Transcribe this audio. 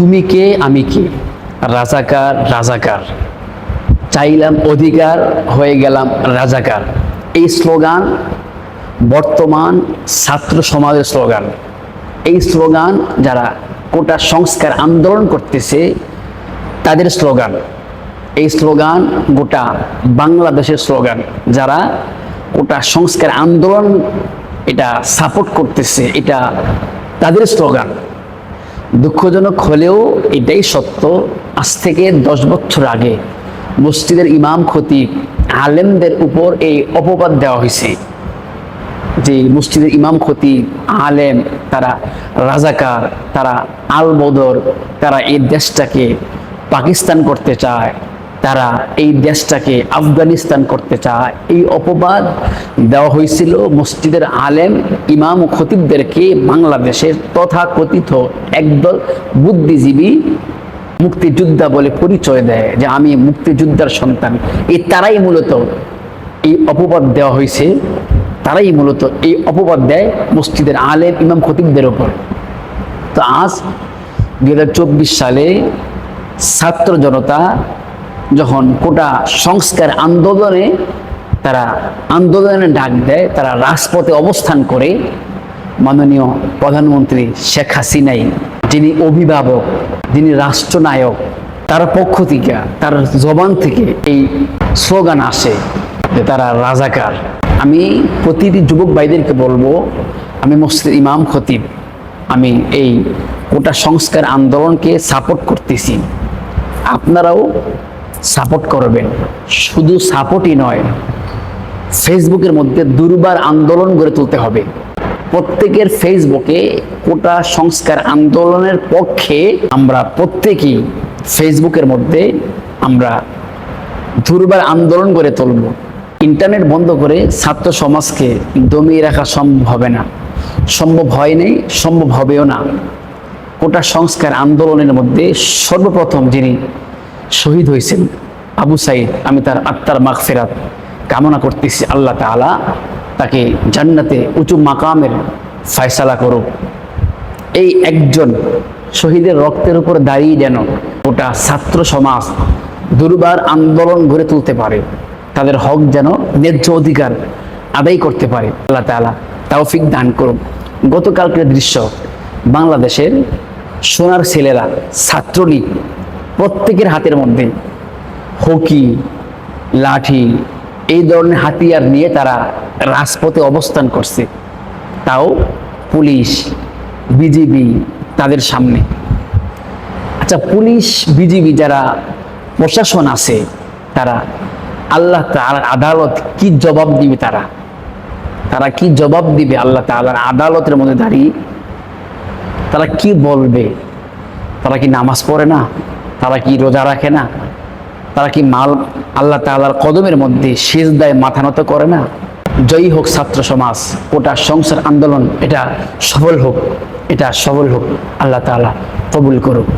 তুমি কে, আমি কে? রাজাকার রাজাকার। চাইলাম অধিকার, হয়ে গেলাম রাজাকার। এই স্লোগান বর্তমান ছাত্র সমাজের স্লোগান। এই স্লোগান যারা কোটা সংস্কার আন্দোলন করতেছে, তাদের স্লোগান। এই স্লোগান গোটা বাংলাদেশের স্লোগান। যারা গোটা সংস্কার আন্দোলন এটা সাপোর্ট করতেছে, এটা তাদের স্লোগান। দুঃখজনক হলেও এটাই সত্য। আজ থেকে দশ বছর আগে মসজিদের ইমাম খতিব আলেমদের উপর এই অপবাদ দেওয়া হয়েছে যে মসজিদের ইমাম খতিব আলেম, তারা রাজাকার, তারা আলবদর তারা এই দেশটাকে পাকিস্তান করতে চায়। তারা এই দেশটাকে আফগানিস্তান করতে চায়। এই অপবাদ দেওয়া হয়েছিল মসজিদের আলেম, ইমাম ও খতিবদেরকে বাংলাদেশের তথাকথিত একদল বুদ্ধিজীবী মুক্তিযোদ্ধা বলে পরিচয় দেয় যে আমি মুক্তিযোদ্ধার সন্তান। এই তারাই মূলত এই অপবাদ দেওয়া হয়েছে। তারাই মূলত এই অপবাদ দেয় মসজিদের আলেম, ইমাম খতিবদের ওপর তো আজ দু হাজার চব্বিশ সালে ছাত্র জনতা যখন কোটা সংস্কার আন্দোলনে তারা আন্দোলনে ডাক দেয়, তারা রাজপথে অবস্থান করে, মাননীয় প্রধানমন্ত্রী শেখ হাসিনাই, যিনি অভিভাবক, যিনি রাষ্ট্রনায়ক, তার পক্ষ থেকে, তার জবান থেকে এই স্লোগান আসে যে তারা রাজাকার। আমি প্রতিটি যুবক ভাইদেরকে বলব, আমি মসজিদ ইমাম খতিব, আমি এই কোটা সংস্কার আন্দোলনকে সাপোর্ট করতেছি। আপনারাও সাপোর্ট করবেন। শুধু সাপোর্টই নয়, ফেসবুকের মধ্যে দুর্বার আন্দোলন গড়ে তুলতে হবে। প্রত্যেকের ফেসবুকে কোটা সংস্কার আন্দোলনের পক্ষে আমরা প্রত্যেকেই ফেসবুকের মধ্যে আমরা দুর্বার আন্দোলন গড়ে তুলব। ইন্টারনেট বন্ধ করে ছাত্র সমাজকে দমিয়ে রাখা সম্ভব হবে না। সম্ভব হয় হয়নি সম্ভব হবেও না। কোটা সংস্কার আন্দোলনের মধ্যে সর্বপ্রথম যিনি শহীদ হয়েছেন। আবু সাইদ, আমি তার আত্মার মাগফেরাত কামনা করতেছি। আল্লাহ তাআলা তাকে জান্নাতে উঁচু মাকামের ফয়সালা করুক। এই একজন শহীদের রক্তের উপর দাঁড়িয়ে যেন ওটা ছাত্র সমাজ দুর্বার আন্দোলন গড়ে তুলতে পারে, তাদের হক যেন ন্যায্য অধিকার আদায় করতে পারে। আল্লাহ তাআলা তৌফিক দান করুন গতকালকের দৃশ্য বাংলাদেশের সোনার ছেলেরা ছাত্রলীগ প্রত্যেকের হাতের মধ্যে। হকি, লাঠি, এই ধরনের হাতিয়ার নিয়ে তারা রাজপথে অবস্থান করছে। তাও পুলিশ, বিজিবি তাদের সামনে। আচ্ছা পুলিশ, বিজিবি যারা প্রশাসন আছে, তারা আল্লাহ তাআলার আদালত কি জবাব দিবে তারা? তারা কি জবাব দিবে আল্লাহ তাআলার আদালতের মধ্যে দাঁড়িয়ে? তারা কি বলবে? তারা কি নামাজ পড়ে না? তারা কি রোজা রাখে না? তারা কি মাল আল্লাহ তাআলার কদমের মধ্যে শেষ দায় মাথা নত করে না? জয়ী হোক ছাত্র সমাজ ওটা সংসার আন্দোলন, এটা সফল হোক, এটা সফল হোক, আল্লাহ তালা কবুল করুক।